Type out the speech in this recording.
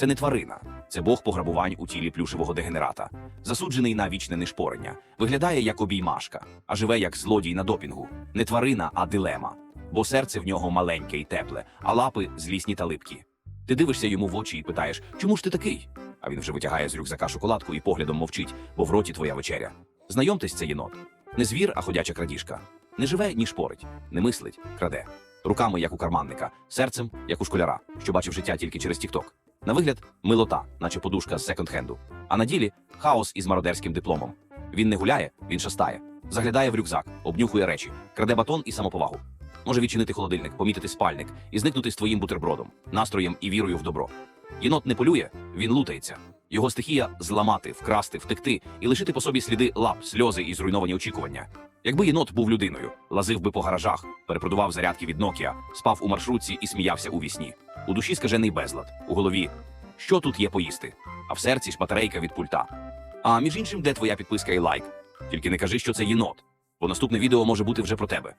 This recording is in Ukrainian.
Це не тварина, це бог пограбувань у тілі плюшевого дегенерата, засуджений на вічне нишпорення, виглядає як обіймашка, а живе як злодій на допінгу. Не тварина, а дилема. Бо серце в нього маленьке і тепле, а лапи злісні та липкі. Ти дивишся йому в очі і питаєш, чому ж ти такий? А він вже витягає з рюкзака шоколадку і поглядом мовчить, бо в роті твоя вечеря. Знайомтесь, це єнот. Не звір, а ходяча крадіжка. Не живе, ні шпорить, не мислить, краде. Руками, як у карманника, серцем, як у школяра, що бачив життя тільки через Тікток. На вигляд милота, наче подушка з секонд-хенду. А на ділі хаос із мародерським дипломом. Він не гуляє, він шастає, заглядає в рюкзак, обнюхує речі, краде батон і самоповагу. Може відчинити холодильник, помітити спальник і зникнути з твоїм бутербродом, настроєм і вірою в добро. Єнот не полює, він лутається. Його стихія зламати, вкрасти, втекти і лишити по собі сліди лап, сльози і зруйновані очікування. Якби єнот був людиною, лазив би по гаражах, перепродував зарядки від Nokia, спав у маршрутці і сміявся у вісні. У душі скажений безлад, у голові. Що тут є поїсти? А в серці ж батарейка від пульта. А між іншим, де твоя підписка і лайк? Тільки не кажи, що це єнот, бо наступне відео може бути вже про тебе.